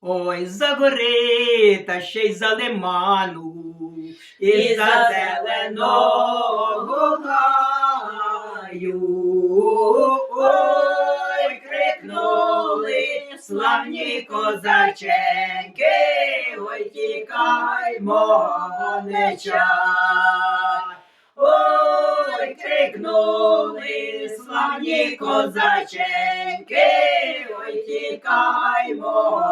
Ой, за гори та ще й за лиману, і за зеленого гаю. Ой, крикнули славні козаченьки, ой, тікаймо, не. Ой, крикнули славні козаченьки, ой, тікаймо,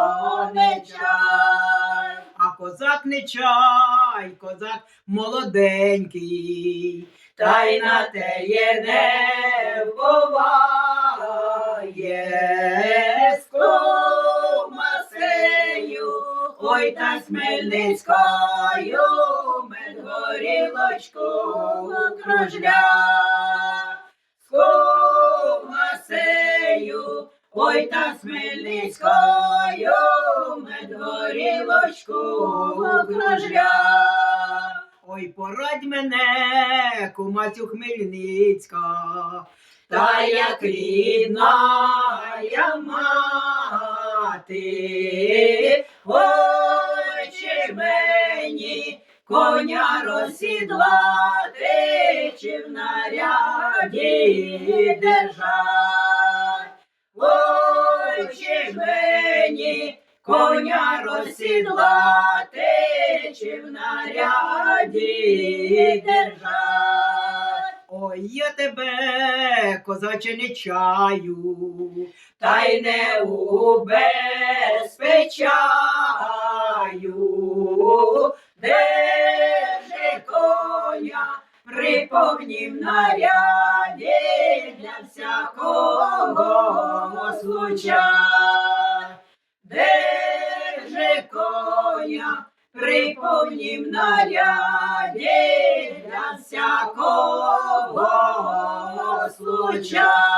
не чай. А козак не чай, козак молоденький, та й на теє не вбуває з комасею, ой та з Хмельницькою мед горілочку ой та з Хмельницькою мед кружля. Ой, порадь мене, кумацю Хмельницька, та як рідна я мати, ой, чи мені коня розсідлати, чи в наряді держать. Коня розсідлати, чи в наряді держать. Ой, я тебе, козаче, не чаю, та й не убезпечаю, де коня при повнім наряді для всякого случая. Коня при повнім наряді для всякого случая.